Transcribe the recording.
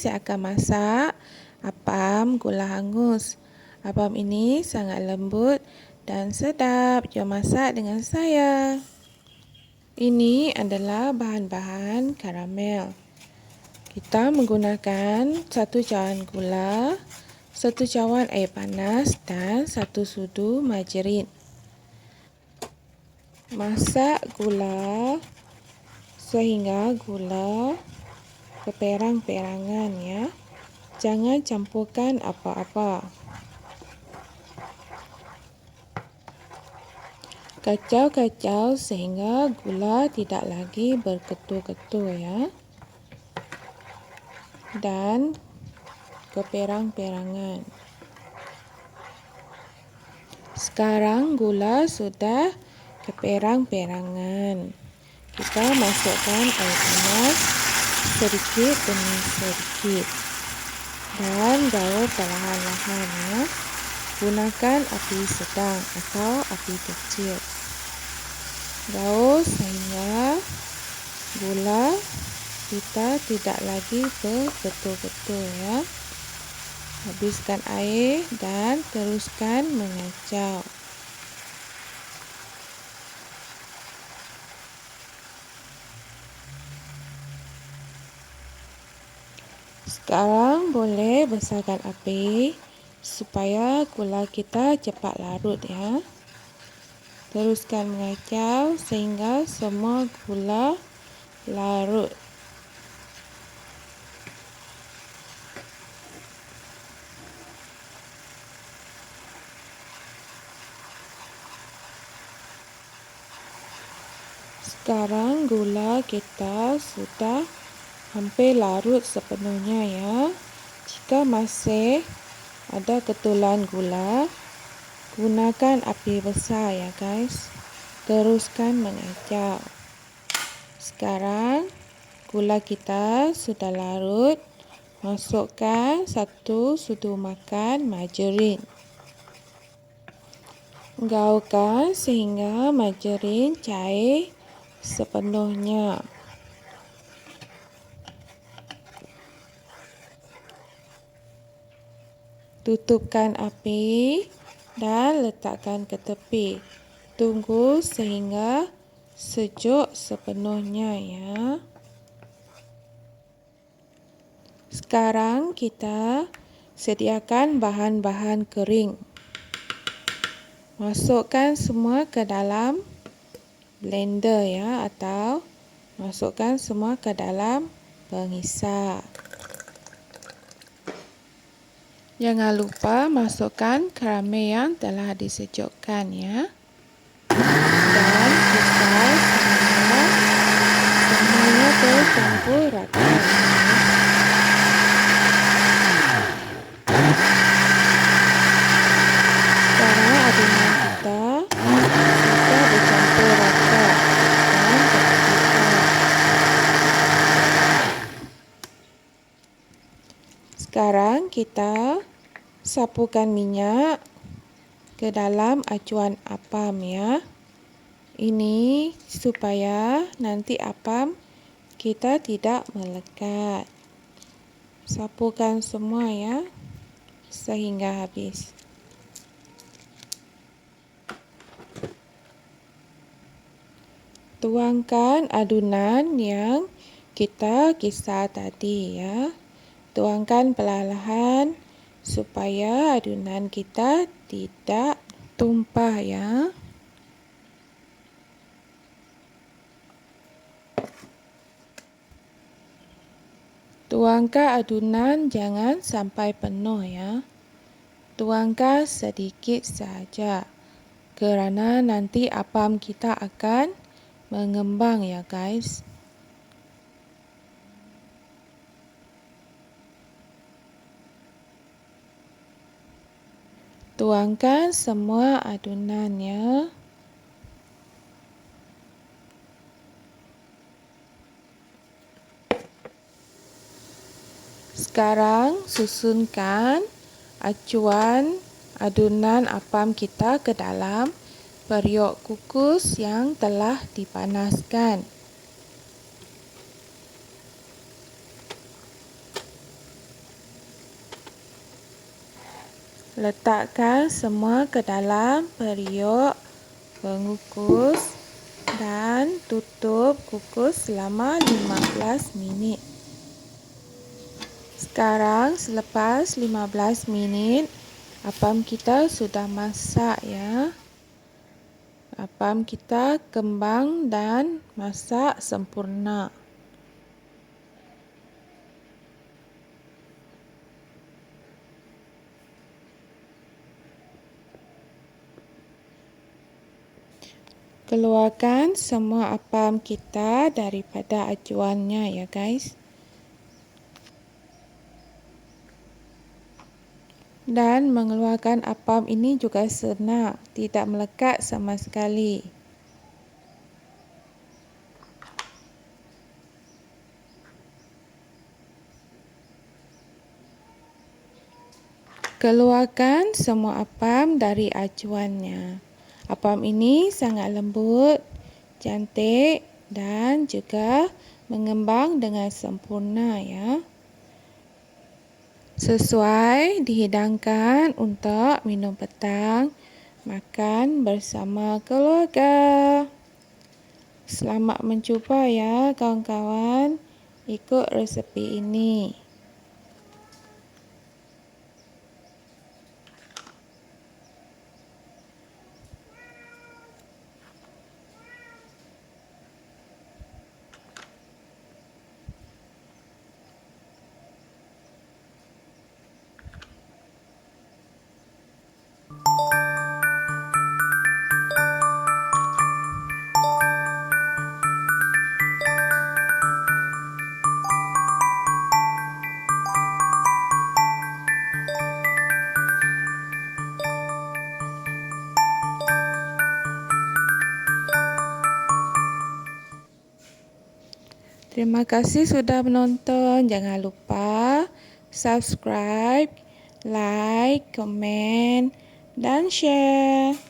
saya akan masak apam gula hangus. Apam ini sangat lembut dan sedap. Jom masak dengan saya. Ini adalah bahan-bahan karamel. Kita menggunakan satu cawan gula, satu cawan air panas dan satu sudu margarin. Masak gula sehingga gula keperang-perangan ya. Jangan campurkan apa-apa. Kacau-kacau sehingga gula tidak lagi berketul-ketul ya. Dan keperang-perangan. Sekarang gula sudah keperang-perangan. Kita masukkan air panas sedikit demi sedikit dan gaul perlahan-lahan ya. Gunakan api sedang atau api kecil. Gaul sehingga gula kita tidak lagi berbetul-betul ya. Habiskan air dan teruskan mengacau. Sekarang boleh besarkan api supaya gula kita cepat larut ya. Teruskan mengacau sehingga semua gula larut. Sekarang gula kita sudah hampir larut sepenuhnya ya. Jika masih ada ketulan gula, gunakan api besar ya guys. Teruskan mengacau. Sekarang gula kita sudah larut. Masukkan satu sudu makan margarin. Gaulkan sehingga margarin cair sepenuhnya. Tutupkan api dan letakkan ke tepi. Tunggu sehingga sejuk sepenuhnya ya. Sekarang kita sediakan bahan-bahan kering. Masukkan semua ke dalam blender ya atau masukkan semua ke dalam pengisap. Jangan lupa masukkan karamel yang telah disejukkan ya. Dan kita semua semuanya tercampur rata. Sekarang adonan kita sudah bercampur rata dan terpisah. Sekarang kita sapukan minyak ke dalam acuan apam ya. Ini supaya nanti apam kita tidak melekat. Sapukan semua ya sehingga habis. Tuangkan adunan yang kita kisar tadi ya. Tuangkan perlahan-lahan supaya adunan kita tidak tumpah ya. Tuangkan adunan jangan sampai penuh ya. Tuangkan sedikit saja kerana nanti apam kita akan mengembang ya guys. Tuangkan semua adunannya. Sekarang susunkan acuan adunan apam kita ke dalam periuk kukus yang telah dipanaskan. Letakkan semua ke dalam periuk pengukus dan tutup kukus selama 15 minit. Sekarang selepas 15 minit, apam kita sudah masak ya. Apam kita kembang dan masak sempurna. Keluarkan semua apam kita daripada acuannya ya guys. Dan mengeluarkan apam ini juga senang, tidak melekat sama sekali. Keluarkan semua apam dari acuannya. Apam ini sangat lembut, cantik dan juga mengembang dengan sempurna ya. Sesuai dihidangkan untuk minum petang, makan bersama keluarga. Selamat mencuba ya kawan-kawan. Ikut resepi ini. Terima kasih sudah menonton. Jangan lupa subscribe, like, komen dan share.